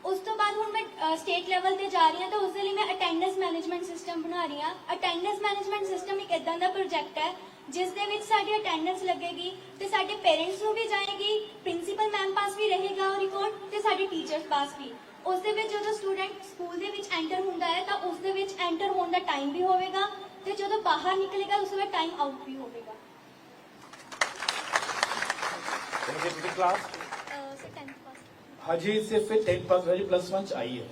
[SPEAKER 3] ਉਸ ਤੋਂ ਬਾਅਦ ਹੁਣ ਮੈਂ ਸਟੇਟ ਲੈਵਲ ਤੇ ਜਾ ਰਹੀ ਹਾਂ, ਤਾਂ ਉਸ ਦੇ ਲਈ ਮੈਂ ਅਟੈਂਡੈਂਸ ਮੈਨੇਜਮੈਂਟ ਸਿਸਟਮ ਬਣਾ ਰਹੀ ਹਾਂ। ਅਟੈਂਡੈਂਸ ਮੈਨੇਜਮੈਂਟ ਸਿਸਟਮ ਇੱਕ ਇਦਾਂ ਦਾ ਪ੍ਰੋਜੈਕਟ ਹੈ ਜਿਸ ਦੇ ਵਿੱਚ ਸਾਡੀ ਅਟੈਂਡੈਂਸ ਲੱਗੇਗੀ ਤੇ ਸਾਡੇ ਪੇਰੈਂਟਸ ਨੂੰ ਵੀ ਜਾਏਗੀ ਪ੍ਰਿੰਸੀਪਲ ਮੈਮ ਪਾਸ ਵੀ ਰਹੇਗਾ ਉਹ ਰਿਕਾਰਡ ਤੇ ਸਾਡੇ ਟੀਚਰਸ ਪਾਸ ਵੀ। ਉਸ ਦੇ ਵਿੱਚ ਜਦੋਂ ਸਟੂਡੈਂਟ ਸਕੂਲ ਦੇ ਵਿੱਚ ਐਂਟਰ ਹੁੰਦਾ ਹੈ ਤਾਂ ਉਸ ਦੇ ਵਿੱਚ ਐਂਟਰ ਹੋਣ ਦਾ ਟਾਈਮ ਵੀ ਹੋਵੇਗਾ ਤੇ ਜਦੋਂ ਬਾਹਰ ਨਿਕਲੇਗਾ ਉਸ ਦਾ ਟਾਈਮ ਆਊਟ ਵੀ ਹੋਵੇਗਾ।
[SPEAKER 1] ਤੁਸੀਂ ਕਲਾਸ
[SPEAKER 3] ਸਰ 10th ਪਾਸ
[SPEAKER 1] ਹਜੇ ਸਿਰਫ 10 ਪਾਸ ਹਜੇ ਪਲੱਸ 1 ਚ ਆਈ ਹੈ।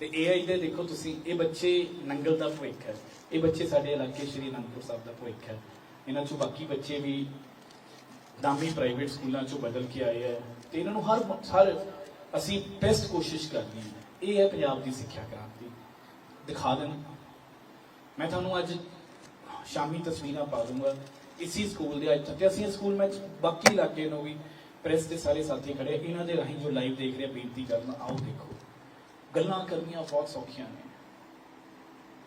[SPEAKER 1] ਤੇ AI ਦੇ ਦੇਖੋ ਤੁਸੀਂ ਇਹ ਬੱਚੇ ਨੰਗਲ ਦਾ ਭਵਿੱਖ ਹੈ। ਇਹ ਬੱਚੇ ਸਾਡੇ ਇਲਾਕੇ ਸ਼੍ਰੀ ਅਨੰਦਪੁਰ ਸਾਹਿਬ ਦਾ ਭਵਿੱਖ ਹੈ। ਇਹਨਾਂ ਚੋਂ ਬਾਕੀ ਬੱਚੇ ਵੀ ਦਾਮੀ ਪ੍ਰਾਈਵੇਟ ਸਕੂਲਾਂ ਚੋਂ ਬਦਲ ਕੇ ਆਏ ਹੈ ਤੇ ਇਹਨਾਂ ਨੂੰ ਹਰ ਹਰ ਅਸੀਂ ਬੈਸਟ ਕੋਸ਼ਿਸ਼ ਕਰਨੀ ਹੈ। ਇਹ ਹੈ ਪੰਜਾਬ ਦੀ ਸਿੱਖਿਆ ਕ੍ਰਾਂਤੀ। ਦਿਖਾ ਦੇਣ। ਮੈਂ ਤੁਹਾਨੂੰ ਅੱਜ ਸ਼ਾਮੀ ਤਸਵੀਰਾਂ ਪਾ ਦੂੰਗਾ। ਇਸੀ ਸਕੂਲ ਦੇ ਅੱਜ ਤੇ ਅਸੀਂ ਇਸ ਸਕੂਲ ਵਿੱਚ ਬਾਕੀ ਇਲਾਕੇ ਨੂੰ ਵੀ ਪ੍ਰੈਸ ਦੇ ਸਾਰੇ ਸਾਥੀ ਖੜੇ ਇਹਨਾਂ ਦੇ ਰਾਹੀਂ ਜੋ ਲਾਈਵ ਦੇਖ ਰਹੇ ਬੇਨਤੀ ਕਰਨ, ਆਓ ਦੇਖੋ। ਗੱਲਾਂ ਕਰਨੀਆਂ ਬਹੁਤ ਸੌਖੀਆਂ ਨੇ।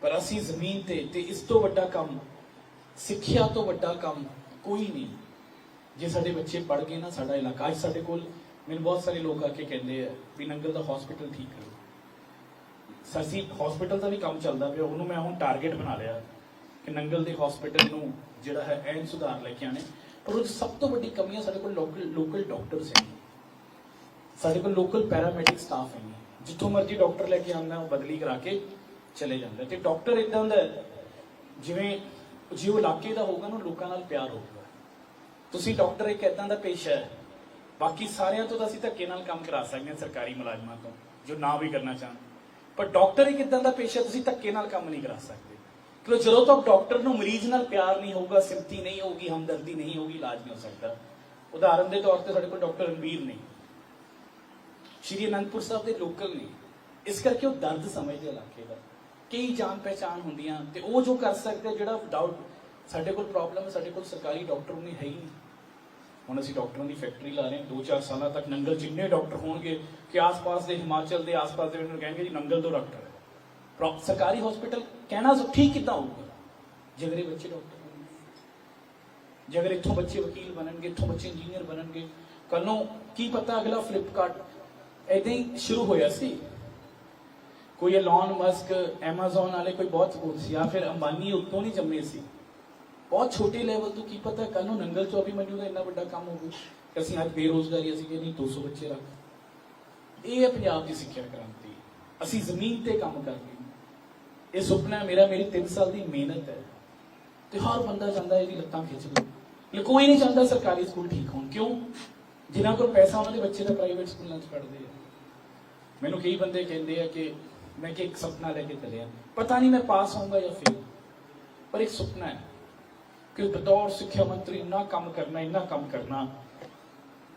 [SPEAKER 1] ਪਰ ਅਸੀਂ ਜ਼ਮੀਨ ਤੇ ਤੇ ਇਸ ਤੋਂ ਵੱਡਾ ਕੰਮ ਸਿੱਖਿਆ ਤੋਂ ਵੱਡਾ ਕੰਮ ਕੋਈ ਨਹੀਂ। ਜੇ ਸਾਡੇ ਬੱਚੇ ਪੜ ਗਏ ਨਾ ਸਾਡਾ ਇਲਾਕਾ, ਅੱਜ ਸਾਡੇ ਕੋਲ ਮੈਨੂੰ ਬਹੁਤ ਸਾਰੇ ਲੋਕ ਆ ਕੇ ਕਹਿੰਦੇ ਆ ਵੀ ਨੰਗਲ ਦਾ ਹਸਪੀਟਲ ਠੀਕ ਕਰੋ। ਸਸੀ ਹਸਪੀਟਲ ਦਾ ਵੀ ਕੰਮ ਚੱਲਦਾ ਪਿਆ, ਉਹਨੂੰ ਮੈਂ ਹੁਣ ਟਾਰਗੇਟ ਬਣਾ ਲਿਆ ਕਿ ਨੰਗਲ ਦੇ ਹਸਪੀਟਲ ਨੂੰ ਜਿਹੜਾ ਹੈ ਐਨ ਸੁਧਾਰ ਲੈ ਕੇ ਆਣੇ ਪਰ ਉਹ ਸਭ ਤੋਂ ਵੱਡੀ ਕਮੀ ਹੈ ਸਾਡੇ ਕੋਲ ਲੋਕਲ ਲੋਕਲ ਡਾਕਟਰਸ ਹੈ ਸਾਡੇ ਕੋਲ ਲੋਕਲ ਪੈਰਾਮੈਡਿਕ ਸਟਾਫ ਹੈ ਜਿੱਥੋਂ ਮਰਜ਼ੀ ਡਾਕਟਰ ਲੈ ਕੇ ਆਉਂਦਾ, ਉਹ ਬਦਲੀ ਕਰਾ ਕੇ ਚਲੇ ਜਾਂਦਾ। ਤੇ ਡਾਕਟਰ ਇਦਾਂ ਦਾ ਜਿਵੇਂ ਜੇ ਉਹ ਇਲਾਕੇ ਦਾ ਹੋਊਗਾ ਨਾ ਲੋਕਾਂ ਨਾਲ ਪਿਆਰ ਹੋਊਗਾ। ਤੁਸੀਂ ਡਾਕਟਰ ਇੱਕ ਇਦਾਂ ਦਾ ਪੇਸ਼ਾ ਹੈ। ਬਾਕੀ ਸਾਰਿਆਂ ਤੋਂ ਤਾਂ ਅਸੀਂ ਧੱਕੇ ਨਾਲ ਕੰਮ ਕਰਾ ਸਕਦੇ ਹਾਂ ਸਰਕਾਰੀ ਮੁਲਾਜ਼ਮਾਂ ਤੋਂ, ਜੋ ਨਾ ਵੀ ਕਰਨਾ ਚਾਹਣ। ਪਰ ਡਾਕਟਰ ਇੱਕ ਇਦਾਂ ਦਾ ਪੇਸ਼ਾ ਤੁਸੀਂ ਧੱਕੇ ਨਾਲ ਕੰਮ ਨਹੀਂ ਕਰਾ ਸਕਦੇ। ਕਿ ਜਦੋਂ ਤੱਕ ਡਾਕਟਰ ਨੂੰ ਮਰੀਜ਼ ਨਾਲ ਪਿਆਰ ਨਹੀਂ ਹੋਊਗਾ ਸਿੰਪਤੀ ਨਹੀਂ ਹੋਊਗੀ, ਹਮਦਰਦੀ ਨਹੀਂ ਹੋਊਗੀ, ਇਲਾਜ ਨਹੀਂ ਹੋ ਸਕਦਾ। ਉਦਾਹਰਨ ਦੇ ਤੌਰ ਤੇ ਸਾਡੇ ਕੋਲ ਡਾਕਟਰ ਰਣਵੀਰ ਨੇ। ਸ਼੍ਰੀ ਅਨੰਦਪੁਰ ਸਾਹਿਬ ਦੇ ਲੋਕਲ ਨੇ। ਇਸ ਕਰਕੇ ਉਹ ਦਰਦ ਸਮਝਦੇ ਇਲਾਕੇ ਦਾ। ਕਈ ਜਾਣ ਪਹਿਚਾਨ ਹੁੰਦੀਆਂ ਤੇ ਉਹ ਜੋ ਕਰ ਸਕਦੇ, ਜਿਹੜਾ ਵਿਦਆਊਟ ਸਾਡੇ ਕੋਲ ਪ੍ਰੋਬਲਮ ਸਾਡੇ ਕੋਲ ਸਰਕਾਰੀ ਡਾਕਟਰ ਨਹੀਂ ਹੈ ਹੀ ਨਹੀਂ। ਹੁਣ ਅਸੀਂ ਡਾਕਟਰਾਂ ਦੀ ਫੈਕਟਰੀ ਲਾ ਰਹੇ ਹਾਂ 2-4 ਸਾਲਾਂ ਤੱਕ ਨੰਗਲ ਜਿੰਨੇ ਡਾਕਟਰ ਹੋਣਗੇ ਕਿ ਆਸ-ਪਾਸ ਦੇ ਹਿਮਾਚਲ ਦੇ, ਆਸ-ਪਾਸ ਦੇ ਮੈਨੂੰ ਕਹਿਣਗੇ ਜੀ ਨੰਗਲ ਤੋਂ ਡਾਕਟਰ ਹੈ। ਪ੍ਰੋ- ਸਰਕਾਰੀ ਹਸਪੀਟਲ ਕਹਿਣਾ ਠੀਕ ਕਿੱਦਾਂ ਹੋਊਗਾ? ਜੇ ਇਹ ਬੱਚੇ ਡਾਕਟਰ ਹੋਣਗੇ। ਜੇ ਇੱਥੋਂ ਬੱਚੇ ਵਕੀਲ ਬਣਨਗੇ, ਇੱਥੋਂ ਬੱਚੇ ਇੰਜੀਨੀਅਰ ਬਣਨਗੇ। ਕੱਲੋਂ ਕੀ ਪਤਾ ਅਗਲਾ ਫਲਿੱਪਕਾਰਟ ਏਦਾਂ ਹੀ ਸ਼ੁਰੂ ਹੋਇਆ ਸੀ। ਕੋਈ ਐਲਨ ਮਸਕ ਐਮਾਜ਼ਨ ਵਾਲੇ ਕੋਈ ਬਹੁਤ ਉਹ ਸੀ, ਜਾਂ ਫਿਰ ਅੰਬਾਨੀ ਉੱਤੋਂ ਨਹੀਂ ਜੰਮੇ ਸੀ। ਬਹੁਤ ਛੋਟੇ ਲੈਵਲ ਤੋਂ ਕੀ ਪਤਾ ਕੱਲ ਨੂੰ ਨੰਗਲ ਚੋਂ ਵੀ ਦਾ ਇੰਨਾ ਵੱਡਾ ਕੰਮ ਹੋਵੇ ਕਿ ਅਸੀਂ ਅੱਜ ਬੇਰੋਜ਼ਗਾਰੀ ਅਸੀਂ ਕਿ ਨਹੀਂ 200 ਬੱਚੇ ਰੱਖ। ਇਹ ਹੈ ਪੰਜਾਬ ਦੀ ਸਿੱਖਿਆ ਕ੍ਰਾਂਤੀ। ਅਸੀਂ ਜ਼ਮੀਨ ਤੇ ਕੰਮ ਕਰ ਰਹੇ ਹਾਂ। ਇਹ ਸੁਪਨਾ ਮੇਰਾ, ਮੇਰੀ 3 ਸਾਲ ਦੀ ਮਿਹਨਤ ਹੈ। ਤੇ ਹਰ ਬੰਦਾ ਚਾਹੁੰਦਾ ਇਹਦੀ ਲੱਤਾਂ ਖਿੱਚ ਲਓ। ਲੇਕਿਨ ਕੋਈ ਨਹੀਂ ਚਾਹੁੰਦਾ ਸਰਕਾਰੀ ਸਕੂਲ ਠੀਕ ਹੋਣ। ਕਿਉਂ? ਜਿਨ੍ਹਾਂ ਕੋਲ ਪੈਸਾ, ਉਹਨਾਂ ਦੇ ਬੱਚੇ ਤਾਂ ਪ੍ਰਾਈਵੇਟ ਸਕੂਲਾਂ 'ਚ ਪੜ੍ਹਦੇ ਆ। ਮੈਨੂੰ ਕਈ ਬੰਦੇ ਕਹਿੰਦੇ ਆ ਕਿ ਮੈਂ ਕਿ ਇੱਕ ਸੁਪਨਾ ਲੈ ਕੇ ਚੱਲਿਆ ਪਤਾ ਨਹੀਂ ਮੈਂ ਪਾਸ ਹੋਊਂਗਾ ਜਾਂ ਫੇਲ ਪਰ ਇੱਕ ਸੁਪਨਾ ਹੈ ਕਿ ਬਤੌਰ ਸਿੱਖਿਆ ਮੰਤਰੀ ਇੰਨਾ ਕੰਮ ਕਰਨਾ ਇੰਨਾ ਕੰਮ ਕਰਨਾ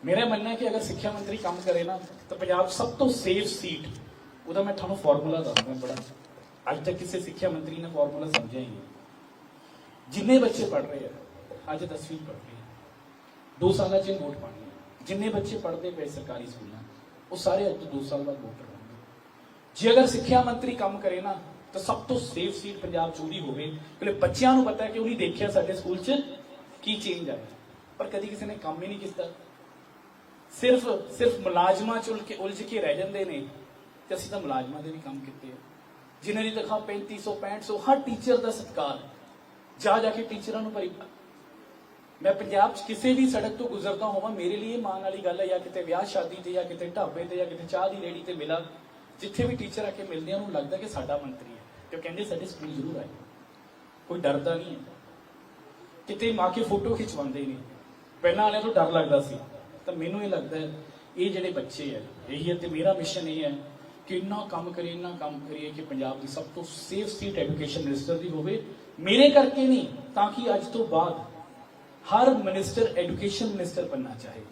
[SPEAKER 1] ਮੇਰਾ ਮੰਨਣਾ ਹੈ ਕਿ ਅਗਰ ਸਿੱਖਿਆ ਮੰਤਰੀ ਕੰਮ ਕਰੇ ਨਾ ਤਾਂ ਪੰਜਾਬ ਸਭ ਤੋਂ ਸੇਫ ਸੀਟ ਉਹਦਾ ਮੈਂ ਤੁਹਾਨੂੰ ਫਾਰਮੂਲਾ ਦੱਸਦਾ ਬੜਾ ਅੱਜ ਤੱਕ ਕਿਸੇ ਸਿੱਖਿਆ ਮੰਤਰੀ ਨੇ ਫਾਰਮੂਲਾ ਸਮਝਿਆ ਹੀ ਨਹੀਂ ਜਿੰਨੇ ਬੱਚੇ ਪੜ ਰਹੇ ਆ ਅੱਜ 10ਵੀਂ ਪੜ ਰਹੇ ਆ ਦੋ ਸਾਲਾਂ ਚ ਨੋਟ ਪਾਣੀ ਹੈ ਜਿੰਨੇ ਬੱਚੇ ਪੜਦੇ ਪਏ ਸਰਕਾਰੀ ਸਕੂਲਾਂ ਉਹ ਸਾਰੇ ਅੱਜ ਤੋਂ 2 ਸਾਲ ਬਾਅਦ ਵੋਟਰ ਹੋਣਗੇ ਜੇ ਅਗਰ ਸਿੱਖਿਆ ਮੰਤਰੀ ਕੰਮ ਕਰੇ ਨਾ, ਤਾਂ ਸਭ ਤੋਂ ਸੇਫ ਸੀਟ ਪੰਜਾਬ ਚ ਉਹਦੀ ਹੋਵੇ। ਕਿਉਂਕਿ ਬੱਚਿਆਂ ਨੂੰ ਪਤਾ ਹੈ ਕਿ ਉਹਨੇ ਦੇਖਿਆ ਸਾਡੇ ਸਕੂਲ 'ਚ ਕੀ ਚੇਂਜ ਆਇਆ। ਪਰ ਕਦੀ ਕਿਸੇ ਨੇ ਕੰਮ ਹੀ ਨਹੀਂ ਕੀਤਾ। ਸਿਰਫ ਸਿਰਫ ਮੁਲਾਜ਼ਮਾਂ ਚ ਉਲਝ ਕੇ ਉਲਝ ਕੇ ਰਹਿ ਜਾਂਦੇ ਨੇ ਤੇ ਅਸੀਂ ਤਾਂ ਮੁਲਾਜ਼ਮਾਂ ਦੇ ਵੀ ਕੰਮ ਕੀਤੇ ਆ। ਜਿਨ੍ਹਾਂ ਦੀ ਤਨਖਾਹ 3500 6500 ਹਰ ਟੀਚਰ ਦਾ ਸਤਿਕਾਰ ਜਾ ਜਾ ਕੇ ਟੀਚਰਾਂ ਨੂੰ ਭਰੀ ਮੈਂ ਪੰਜਾਬ 'ਚ ਕਿਸੇ ਵੀ ਸੜਕ ਤੋਂ ਗੁਜ਼ਰਦਾ ਹੋਵਾਂ, ਮੇਰੇ ਲਈ ਇਹ ਮਾਣ ਵਾਲੀ ਗੱਲ ਹੈ, ਜਾਂ ਕਿਤੇ ਵਿਆਹ, ਸ਼ਾਦੀ ਤੇ, ਜਾਂ ਕਿਤੇ ਢਾਬੇ ਤੇ, ਜਾਂ ਕਿਤੇ ਚਾਹ ਦੀ ਰੇੜੀ ਤੇ ਮਿਲਾ ਜਿੱਥੇ ਵੀ ਟੀਚਰ ਆ ਕੇ ਮਿਲਦੇ ਆ, ਉਹਨੂੰ ਲੱਗਦਾ ਕਿ ਸਾਡਾ ਮੰਤਰੀ ਹੈ, ਤੇ ਉਹ ਕਹਿੰਦੇ ਸਾਡੇ ਸਕੂਲ ਜ਼ਰੂਰ ਆਏ। ਕੋਈ ਡਰਦਾ ਨਹੀਂ ਹੈ। ਕਿਤੇ ਮਾਂ ਕੇ ਫੋਟੋ ਖਿਚਵਾਉਂਦੇ ਨੇ। ਪਹਿਲਾਂ ਵਾਲਿਆਂ ਤੋਂ ਡਰ ਲੱਗਦਾ ਸੀ। ਤਾਂ ਮੈਨੂੰ ਇਹ ਲੱਗਦਾ ਹੈ, ਇਹ ਜਿਹੜੇ ਬੱਚੇ ਹੈ, ਇਹੀ ਹੈ ਤੇ ਮੇਰਾ ਮਿਸ਼ਨ ਇਹ ਹੈ ਕਿ ਇੰਨਾ ਕੰਮ ਕਰੀਏ, ਇੰਨਾ ਕੰਮ ਕਰੀਏ ਕਿ ਪੰਜਾਬ ਦੀ ਸਭ ਤੋਂ ਸੇਫ ਸੀਟ ਐਜੂਕੇਸ਼ਨ ਮਿਨਿਸਟਰ ਦੀ ਹੋਵੇ। ਮੇਰੇ ਕਰਕੇ ਨਹੀਂ, ਤਾਂ ਕਿ ਅੱਜ ਤੋਂ ਬਾਅਦ ਹਰ ਮਿਨਿਸਟਰ ਐਜੂਕੇਸ਼ਨ ਮਿਨਿਸਟਰ ਬਣਨਾ ਚਾਹੇ।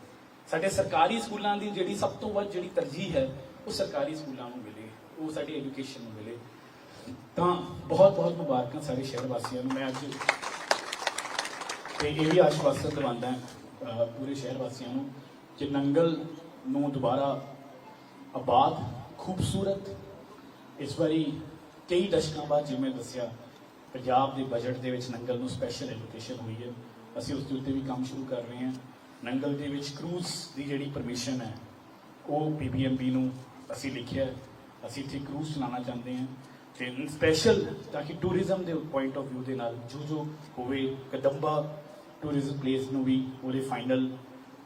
[SPEAKER 1] ਸਾਡੇ ਸਰਕਾਰੀ ਸਕੂਲਾਂ ਦੀ ਜਿਹੜੀ ਸਭ ਤੋਂ ਵੱਧ ਜਿਹੜੀ ਤਰਜੀਹ ਹੈ ਉਹ ਸਰਕਾਰੀ ਸਕੂਲਾਂ ਨੂੰ ਮਿਲੇ, ਉਹ ਸਾਡੀ ਐਜੂਕੇਸ਼ਨ ਨੂੰ ਮਿਲੇ। ਤਾਂ ਬਹੁਤ ਬਹੁਤ ਮੁਬਾਰਕਾਂ ਸਾਰੇ ਸ਼ਹਿਰ ਵਾਸੀਆਂ ਨੂੰ। ਮੈਂ ਅੱਜ ਤੇ ਇਹ ਵੀ ਆਸ਼ਵਾਸਨ ਦਿਵਾਉਂਦਾ ਪੂਰੇ ਸ਼ਹਿਰ ਵਾਸੀਆਂ ਨੂੰ ਕਿ ਨੰਗਲ ਨੂੰ ਦੁਬਾਰਾ ਆਬਾਦ, ਖੂਬਸੂਰਤ, ਇਸ ਵਾਰੀ ਕਈ ਦਸ਼ਕਾਂ ਬਾਅਦ ਜਿਵੇਂ ਦੱਸਿਆ, ਪੰਜਾਬ ਦੇ ਬਜਟ ਦੇ ਵਿੱਚ ਨੰਗਲ ਨੂੰ ਸਪੈਸ਼ਲ ਐਜੂਕੇਸ਼ਨ ਹੋਈ ਹੈ। ਅਸੀਂ ਉਸ ਦੇ ਉੱਤੇ ਵੀ ਕੰਮ ਸ਼ੁਰੂ ਕਰ ਰਹੇ ਹਾਂ। ਨੰਗਲ ਦੇ ਵਿੱਚ ਕਰੂਜ਼ ਦੀ ਜਿਹੜੀ ਪਰਮਿਸ਼ਨ ਹੈ, ਉਹ ਪੀਬੀਐਮਬੀ ਨੂੰ ਅਸੀਂ ਲਿਖਿਆ ਅਸੀਂ ਇੱਥੇ ਕਰੂਜ਼ ਚਲਾਉਣਾ ਚਾਹੁੰਦੇ ਹਾਂ ਤੇ ਸਪੈਸ਼ਲ ਤਾਂ ਕਿ ਟੂਰਿਜ਼ਮ ਦੇ ਪੁਆਇੰਟ ਆਫ View ਦੇ ਨਾਲ ਜੋ ਜੋ ਹੋਵੇ, ਕਦੰਬਾ ਟੂਰਿਜ਼ਮ ਪਲੇਸ ਨੂੰ ਵੀ ਉਹਦੇ ਫਾਈਨਲ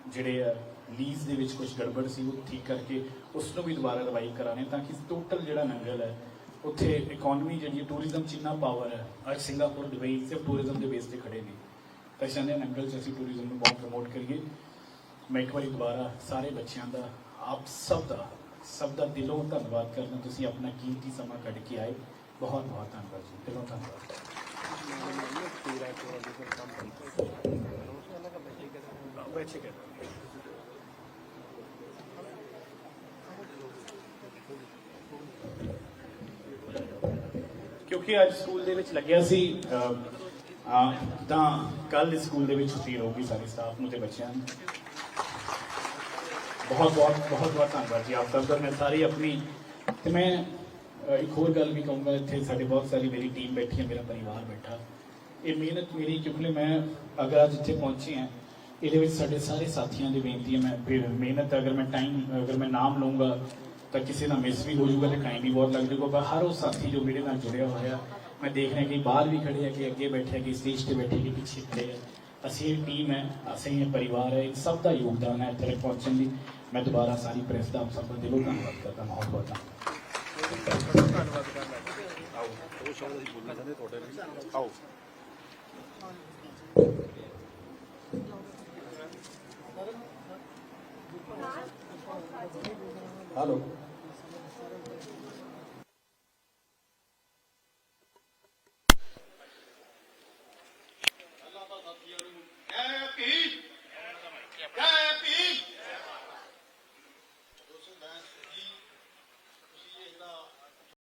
[SPEAKER 1] ਜਿਹੜੇ ਆ ਲੀਜ਼ ਦੇ ਵਿੱਚ ਕੁਝ ਗੜਬੜ ਸੀ, ਉਹ ਠੀਕ ਕਰਕੇ ਉਸ ਨੂੰ ਵੀ ਦੁਬਾਰਾ ਰਿਵਾਈਵ ਕਰਾਣੇ ਤਾਂ ਕਿ ਟੋਟਲ ਜਿਹੜਾ ਨੰਗਲ ਹੈ, ਉੱਥੇ ਇਕਨੋਮੀ ਜਿਹੜੀ ਟੂਰਿਜ਼ਮ ਚ ਇੰਨਾ ਪਾਵਰ ਹੈ, ਅੱਜ ਸਿੰਗਾਪੁਰ, ਦੁਬਈ ਸਿਰਫ ਟੂਰਿਜ਼ਮ ਦੇ ਬੇਸ ਤੇ ਖੜੇ ਨੇ। ਤਾਂ ਚਾਹੁੰਦੇ ਹਾਂ ਨੰਗਲ ਚ ਅਸੀਂ ਟੂਰਿਜ਼ਮ ਨੂੰ ਬਹੁਤ ਪ੍ਰਮੋਟ ਕਰੀਏ। ਮੈਂ ਇੱਕ ਵਾਰੀ ਦੁਬਾਰਾ ਸਾਰੇ ਬੱਚਿਆਂ ਦਾ, ਆਪ ਸਭ ਦਾ ਸਭ ਦਾ ਦਿਲੋਂ ਧੰਨਵਾਦ ਕਰਦਾ। ਤੁਸੀਂ ਆਪਣਾ ਕੀਮਤੀ ਸਮਾਂ ਕੱਢ ਕੇ ਆਏ। ਬਹੁਤ ਬਹੁਤ ਧੰਨਵਾਦ ਜੀ। ਦਿਲੋਂ ਧੰਨਵਾਦ। ਕਿਉਂਕਿ ਅੱਜ ਸਕੂਲ ਦੇ ਵਿੱਚ ਲੱਗਿਆ ਸੀ ਤਾਂ ਕੱਲ ਸਕੂਲ ਦੇ ਵਿੱਚ ਛੁੱਟੀ ਰਹੂਗੀ ਸਾਰੇ ਸਟਾਫ ਨੂੰ ਤੇ ਬੱਚਿਆਂ ਨੂੰ। ਬਹੁਤ ਬਹੁਤ ਬਹੁਤ ਬਹੁਤ ਧੰਨਵਾਦ ਜੀ ਆਪ ਸਭ ਦਾ। ਮੈਂ ਸਾਰੀ ਆਪਣੀ ਤੇ ਮੈਂ ਇੱਕ ਹੋਰ ਗੱਲ ਵੀ ਕਹੂੰਗਾ, ਇੱਥੇ ਸਾਡੇ ਬਹੁਤ ਸਾਰੀ ਮੇਰੀ ਟੀਮ ਬੈਠੀ ਹੈ, ਮੇਰਾ ਪਰਿਵਾਰ ਬੈਠਾ। ਇਹ ਮਿਹਨਤ ਮੇਰੀ, ਕਿਉਂਕਿ ਮੈਂ ਅਗਰ ਅੱਜ ਇੱਥੇ ਪਹੁੰਚੀ ਹਾਂ, ਇਹਦੇ ਵਿੱਚ ਸਾਡੇ ਸਾਰੇ ਸਾਥੀਆਂ ਦੀ ਬੇਨਤੀ ਹੈ, ਮੈਂ ਮਿਹਨਤ ਅਗਰ ਮੈਂ ਟਾਈਮ ਅਗਰ ਮੈਂ ਨਾਮ ਲਵਾਂਗਾ ਤਾਂ ਕਿਸੇ ਦਾ ਮਿਸ ਵੀ ਹੋ ਜਾਊਗਾ ਤੇ ਟਾਈਮ ਵੀ ਬਹੁਤ ਲੱਗ ਜਾਊਗਾ। ਪਰ ਹਰ ਉਹ ਸਾਥੀ ਜੋ ਮੇਰੇ ਨਾਲ ਜੁੜਿਆ ਹੋਇਆ, ਮੈਂ ਦੇਖ ਰਿਹਾ ਕਿ ਬਾਹਰ ਵੀ ਖੜੇ ਆ, ਕਿ ਅੱਗੇ ਬੈਠੇ ਆ, ਕਿ ਸਟੇਜ ਤੇ ਬੈਠੇ, ਕਿ ਪਿੱਛੇ ਖੜੇ ਆ। ਅਸੀਂ ਇਹ ਟੀਮ ਹੈ, ਅਸੀਂ ਇਹ ਪਰਿਵਾਰ ਹੈ, ਇਹ ਸਭ ਦਾ ਯੋਗਦਾਨ ਹੈ ਇੱਥੇ ਪਹੁੰਚਣ ਦੀ। मैं दोबारा सारी प्रेस का सब का दिलों धन्यवाद करता बहुत बहुत
[SPEAKER 5] हेलो।